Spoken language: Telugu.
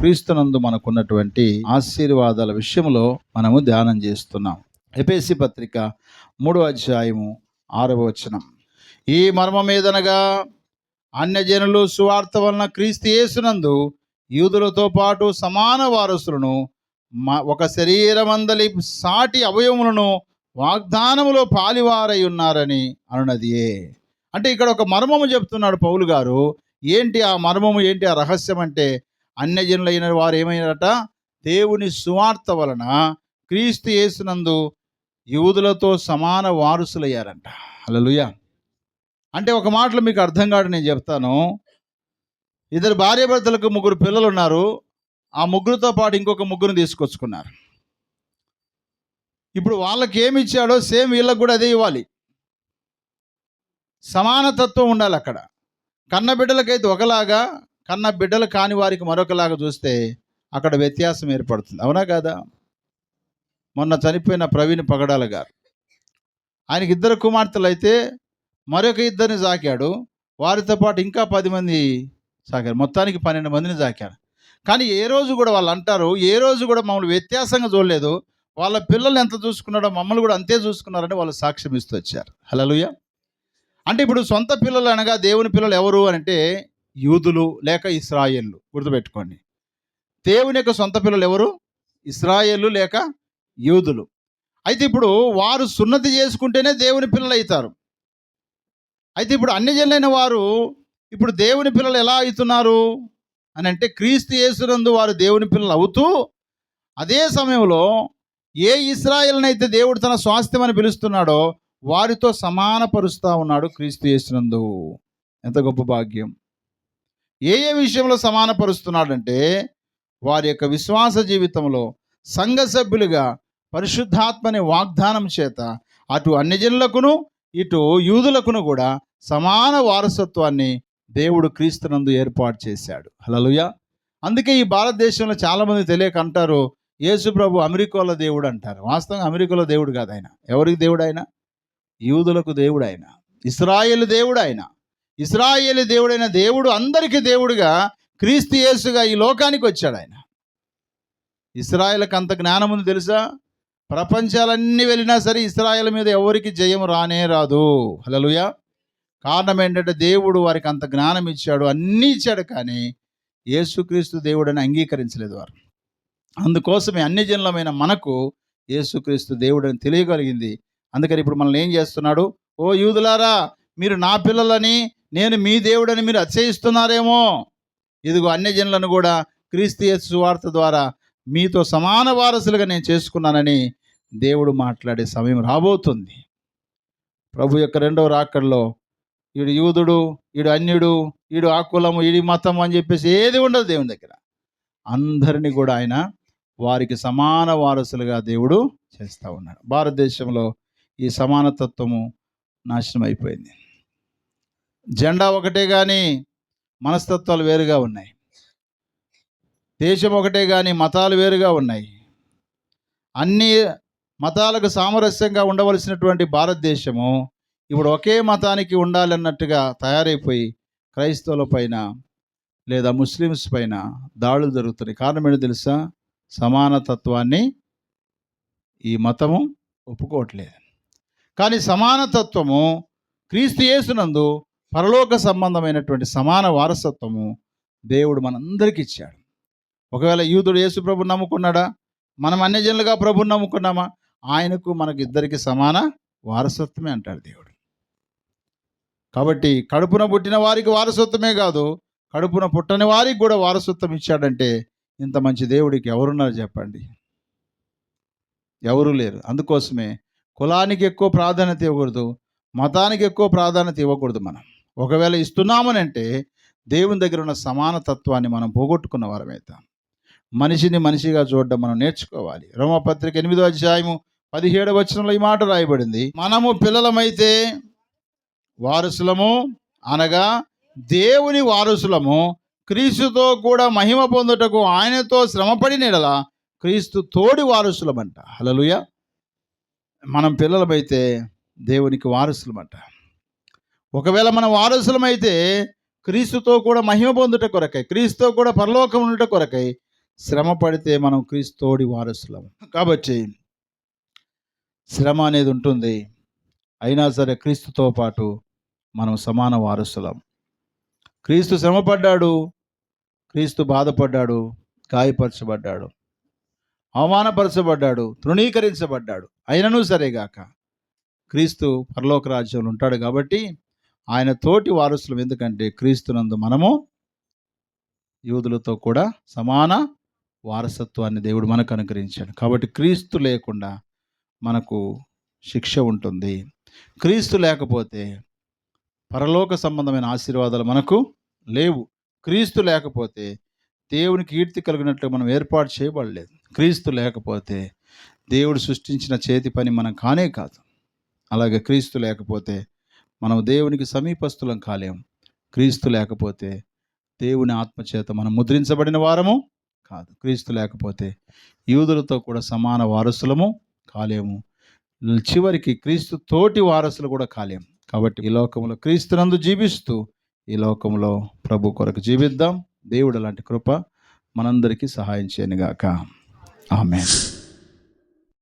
క్రీస్తునందు మనకున్నటువంటి ఆశీర్వాదాల విషయంలో మనము ధ్యానం చేస్తున్నాం. ఎపిఎస్సి పత్రిక మూడో అధ్యాయము ఆరవ వచనం. ఈ మర్మం ఏదనగా అన్యజనులు సువార్త వలన క్రీస్తు యేసునందు యూదులతో పాటు సమాన వారసులను మ- ఒక శరీరమందలి సాటి అవయములను వాగ్దానములో పాలివారై ఉన్నారని అనున్నదియే అంటే ఇక్కడ ఒక మర్మము చెప్తున్నాడు పౌలు గారు. ఏంటి ఆ మర్మము? ఏంటి ఆ రహస్యం అంటే అన్యజనులైన వారు ఏమైనారట దేవుని సువార్త వలన క్రీస్తు యేసునందు యూదులతో సమాన వారసులయ్యారంట. అలలుయ అంటే ఒక మాటలో మీకు అర్థం కాదు నేను చెప్తాను. ఇద్దరు భార్యాభర్తలకు ముగ్గురు పిల్లలు ఉన్నారు ఆ ముగ్గురితో పాటు ఇంకొక ముగ్గురిని తీసుకొచ్చుకున్నారు. ఇప్పుడు వాళ్ళకి ఏమి ఇచ్చాడో సేమ్ వీళ్ళకి కూడా అదే ఇవ్వాలి. సమానతత్వం ఉండాలి అక్కడ. కన్న బిడ్డలకైతే ఒకలాగా కన్న బిడ్డలు కాని వారికి మరొకలాగా చూస్తే అక్కడ వ్యత్యాసం ఏర్పడుతుంది. అవునా కాదా? మొన్న చనిపోయిన ప్రవీణ్ పగడాల గారు. ఆయనకి ఇద్దరు కుమార్తెలు అయితే మరొక ఇద్దరిని సాకాడు. వారితో పాటు ఇంకా పది మంది సాకారు. మొత్తానికి పన్నెండు మందిని సాకారు. కానీ ఏ రోజు కూడా వాళ్ళు అంటారు ఏ రోజు కూడా మమ్మల్ని వ్యత్యాసంగా చూడలేదు. వాళ్ళ పిల్లలు ఎంత చూసుకున్నాడో మమ్మల్ని కూడా అంతే చూసుకున్నారని వాళ్ళు సాక్ష్యం ఇస్తూ వచ్చారు. హలలుయ అంటే ఇప్పుడు సొంత పిల్లలు అనగా దేవుని పిల్లలు ఎవరు అని అంటే యూదులు లేక ఇస్రాయేళ్ళు గుర్తుపెట్టుకోండి. దేవుని యొక్క సొంత పిల్లలు ఎవరు? ఇస్రాయేళ్ళు లేక యూదులు. అయితే ఇప్పుడు వారు సున్నతి చేసుకుంటేనే దేవుని పిల్లలు అవుతారు. అయితే ఇప్పుడు అన్యజనులైన వారు ఇప్పుడు దేవుని పిల్లలు ఎలా అవుతున్నారు? అని అంటే క్రీస్తు యేసునందు వారు దేవుని పిల్లలు అవుతూ అదే సమయంలో ఏ ఇస్రాయల్నైతే దేవుడు తన స్వాస్థ్యం అని పిలుస్తున్నాడో వారితో సమానపరుస్తూ ఉన్నాడు క్రీస్తు యేసునందు. ఎంత గొప్ప భాగ్యం. ఏ ఏ విషయంలో సమానపరుస్తున్నాడంటే వారి యొక్క విశ్వాస జీవితంలో సంఘ సభ్యులుగా పరిశుద్ధాత్మని వాగ్దానం చేత అటు అన్యజనులకును ఇటు యూదులకును కూడా సమాన వారసత్వాన్ని దేవుడు క్రీస్తునందు ఏర్పాటు చేశాడు. హలలుయ అందుకే ఈ భారతదేశంలో చాలామంది తెలియక అంటారు యేసుప్రభు అమెరికాలో దేవుడు అంటారు. వాస్తవంగా అమెరికాలో దేవుడు కాదు ఆయన ఎవరికి దేవుడు ఆయన యూదులకు దేవుడు ఆయన ఇస్రాయేల్ దేవుడు ఆయన ఇస్రాయేల్ దేవుడైన దేవుడు అందరికీ దేవుడుగా క్రీస్తు యేసుగా ఈ లోకానికి వచ్చాడు ఆయన. ఇస్రాయేల్కి అంత జ్ఞానం ఉంది తెలుసా? ప్రపంచాలన్నీ వెళ్ళినా సరే ఇస్రాయేల్ మీద ఎవరికి జయం రానే రాదు. హలలుయ కారణం ఏంటంటే దేవుడు వారికి అంత జ్ఞానం ఇచ్చాడు అన్నీ ఇచ్చాడు కానీ యేసుక్రీస్తు దేవుడని అంగీకరించలేదు వారు. అందుకోసమే అన్ని జనులమైన మనకు యేసుక్రీస్తు దేవుడని తెలియగలిగింది. అందుకని ఇప్పుడు మనల్ని ఏం చేస్తున్నాడు? ఓ యూదులారా మీరు నా పిల్లలని నేను మీ దేవుడని మీరు అచ్చయిస్తున్నారేమో ఇదిగో అన్యజనులను కూడా క్రీస్తు సువార్త వార్త ద్వారా మీతో సమాన వారసులుగా నేను చేసుకున్నానని దేవుడు మాట్లాడే సమయం రాబోతుంది. ప్రభు యొక్క రెండవ రాకడలో ఈడు యూదుడు ఈడు అన్యుడు ఈడు ఆ కులము ఈడి మతం అని చెప్పేసి ఏది ఉండదు దేవుని దగ్గర. అందరినీ కూడా ఆయన వారికి సమాన వారసులుగా దేవుడు చేస్తూ ఉన్నాడు. భారతదేశంలో ఈ సమానతత్వము నాశనం అయిపోయింది జెండా ఒకటే కానీ మనస్తత్వాలు వేరుగా ఉన్నాయి. దేశం ఒకటే కానీ మతాలు వేరుగా ఉన్నాయి. అన్ని మతాలకు సామరస్యంగా ఉండవలసినటువంటి భారతదేశము ఇప్పుడు ఒకే మతానికి ఉండాలన్నట్టుగా తయారైపోయి క్రైస్తవుల పైన లేదా ముస్లిమ్స్ పైన దాడులు జరుగుతున్నాయి. కారణం ఏంటో తెలుసా? సమానతత్వాన్ని ఈ మతము ఒప్పుకోవట్లేదు. కానీ సమానతత్వము క్రీస్తు యేసునందు పరలోక సంబంధమైనటువంటి సమాన వారసత్వము దేవుడు మనందరికీ ఇచ్చాడు. ఒకవేళ యూదుడు యేసు ప్రభు నమ్ముకున్నాడా? మనం అన్యజనులుగా ప్రభుని నమ్ముకున్నామా? ఆయనకు మనకి ఇద్దరికి సమాన వారసత్వమే అంటాడు దేవుడు. కాబట్టి కడుపున పుట్టిన వారికి వారసత్వమే కాదు కడుపున పుట్టని వారికి కూడా వారసత్వం ఇచ్చాడంటే ఇంత మంచి దేవుడికి ఎవరున్నారు చెప్పండి? ఎవరూ లేరు. అందుకోసమే కులానికి ఎక్కువ ప్రాధాన్యత ఇవ్వకూడదు మతానికి ఎక్కువ ప్రాధాన్యత ఇవ్వకూడదు మనం. ఒకవేళ ఇస్తున్నామని అంటే దేవుని దగ్గర ఉన్న సమానతత్వాన్ని మనం పోగొట్టుకున్న వారమవుతాం మనిషిని మనిషిగా చూడడం మనం నేర్చుకోవాలి. రోమపత్రిక ఎనిమిదో అధ్యాయము పదిహేడు వచనంలో ఈ మాట రాయబడింది. మనము పిల్లలమైతే వారసులము అనగా దేవుని వారసులము క్రీస్తుతో కూడా మహిమ పొందుటకు ఆయనతో శ్రమపడి ఎడల క్రీస్తు తోడి వారసులమంట. హలలుయ మనం పిల్లలమైతే దేవునికి వారసులమంట. ఒకవేళ మనం వారసులమైతే క్రీస్తుతో కూడా మహిమ పొందుట కొరకై క్రీస్తుతో కూడా పరలోకం ఉండుట కొరకై శ్రమ పడితే మనం క్రీస్తుతోడి వారసులం. కాబట్టి శ్రమ అనేది ఉంటుంది. అయినా సరే క్రీస్తుతో పాటు మనం సమాన వారసులం. క్రీస్తు శ్రమపడ్డాడు క్రీస్తు బాధపడ్డాడు గాయపరచబడ్డాడు అవమానపరచబడ్డాడు తృణీకరించబడ్డాడు. అయినను సరేగాక క్రీస్తు పరలోక రాజ్యంలో ఉంటాడు కాబట్టి ఆయన తోటి వారసులం. ఎందుకంటే క్రీస్తునందు మనము యూదులతో కూడా సమాన వారసత్వాన్ని దేవుడు మనకు అనుగ్రహించాడు. కాబట్టి క్రీస్తు లేకుండా మనకు శిక్ష ఉంటుంది. క్రీస్తు లేకపోతే పరలోక సంబంధమైన ఆశీర్వాదాలు మనకు లేవు. క్రీస్తు లేకపోతే దేవుని కీర్తి కలిగినట్లు మనం ఏర్పాటు చేయబడలేదు. క్రీస్తు లేకపోతే దేవుడు సృష్టించిన చేతి పని మనం కానే కాదు. అలాగే క్రీస్తు లేకపోతే మనం దేవునికి సమీపస్థులం కాలేం. క్రీస్తు లేకపోతే దేవుని ఆత్మచేత మనం ముద్రించబడిన వారము కాదు. క్రీస్తు లేకపోతే యూదులతో కూడా సమాన వారసులము కాలేము. చివరికి క్రీస్తు తోటి వారసులు కూడా కాలేం. కాబట్టి ఈ లోకంలో క్రీస్తునందు జీవిస్తూ ఈ లోకంలో ప్రభు కొరకు జీవిద్దాం. దేవుడు అలాంటి కృప మనందరికీ సహాయం చేయనుగాక. ఆమె